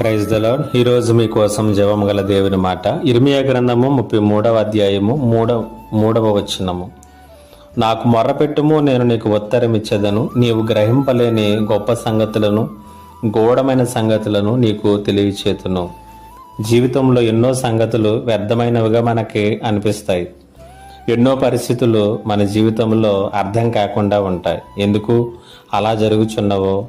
Praise the Lord ఈరోజు మీకోసం జవం గల దేవుని మాట. ఇర్మియా గ్రంథము ముప్పై మూడవ అధ్యాయము మూడవ మూడవ వచనము. నాకు మొర్రపెట్టుము నేను నీకు ఉత్తరం ఇచ్చేదను నీవు గ్రహింపలేని గొప్ప సంగతులను గోడమైన సంగతులను నీకు తెలియచేతును. జీవితంలో ఎన్నో సంగతులు వ్యర్థమైనవిగా మనకి అనిపిస్తాయి. ఎన్నో పరిస్థితులు మన జీవితంలో అర్థం కాకుండా ఉంటాయి. ఎందుకు అలా జరుగుచున్నవో?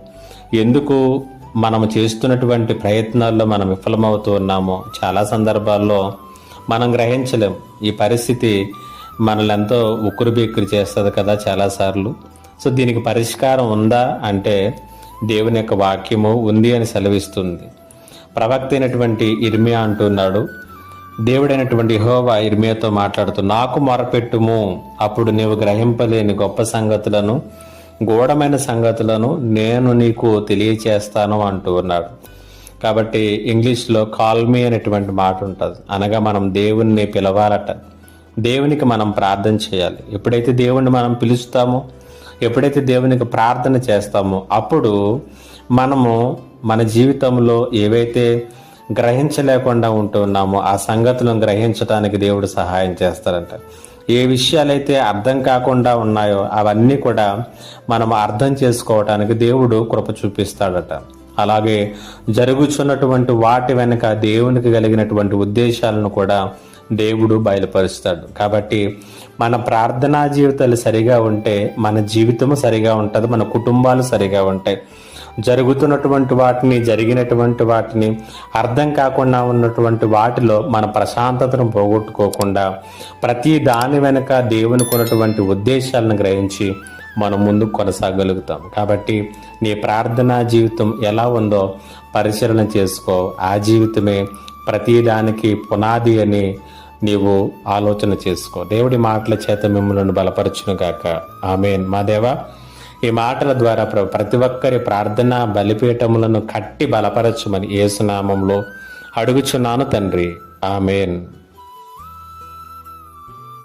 ఎందుకు మనం చేస్తున్నటువంటి ప్రయత్నాల్లో మనం విఫలమవుతూ ఉన్నామో చాలా సందర్భాల్లో మనం గ్రహించలేం. ఈ పరిస్థితి మనల్ని ఎంతో ఉక్కురు బిక్కురు చేస్తుంది కదా చాలాసార్లు. సో దీనికి పరిష్కారం ఉందా అంటే దేవుని యొక్క వాక్యము ఉంది అని సెలవిస్తుంది. ప్రవక్త అయినటువంటి ఇర్మియా అంటున్నాడు దేవుడైనటువంటి హోవా ఇర్మియాతో మాట్లాడుతూ నాకు మొరపెట్టుము అప్పుడు నీవు గ్రహింపలేని గొప్ప సంగతులను గూఢమైన సంగతులను నేను నీకు తెలియచేస్తాను అంటూ ఉన్నాడు. కాబట్టి ఇంగ్లీష్లో కాల్మీ అనేటువంటి మాట ఉంటుంది. అనగా మనం దేవుణ్ణి పిలవాలట. దేవునికి మనం ప్రార్థన చేయాలి. ఎప్పుడైతే దేవుణ్ణి మనం పిలుస్తామో ఎప్పుడైతే దేవునికి ప్రార్థన చేస్తామో అప్పుడు మనము మన జీవితంలో ఏవైతే గ్రహించలేకుండా ఉంటున్నామో ఆ సంగతులను గ్రహించడానికి దేవుడు సహాయం చేస్తారంట ఏ విషయాలైతే అర్థం కాకుండా ఉన్నాయో అవన్నీ కూడా మనం అర్థం చేసుకోవటానికి దేవుడు కృప చూపిస్తాడట. అలాగే జరుగుచున్నటువంటి వాటి వెనుక దేవునికి కలిగినటువంటి ఉద్దేశాలను కూడా దేవుడు బయలుపరుస్తాడు. కాబట్టి మన ప్రార్థనా జీవితాలు సరిగా ఉంటే మన జీవితము సరిగా ఉంటుంది మన కుటుంబాలు సరిగా ఉంటాయి. జరుగుతున్నటువంటి వాటిని జరిగినటువంటి వాటిని అర్థం కాకుండా ఉన్నటువంటి వాటిలో మన ప్రశాంతతను పోగొట్టుకోకుండా ప్రతి దాని వెనుక దేవునికి ఉన్నటువంటి ఉద్దేశాలను గ్రహించి మనం ముందు కొనసాగలుగుతాం. కాబట్టి నీ ప్రార్థనా జీవితం ఎలా ఉందో పరిశీలన చేసుకో. ఆ జీవితమే ప్రతిదానికి పునాది అని నీవు ఆలోచన చేసుకో. దేవుడి మాటల చేత మిమ్మల్ని బలపరచును గాక ఆమెన్. మా దేవా ఈ మాటల ద్వారా ప్ర- ప్రతి ఒక్కరి ప్రార్థన బలిపీఠములను కట్టి బలపరచుమని ఏసునామంలో అడుగుచున్నాను తండ్రి. ఆమెన్.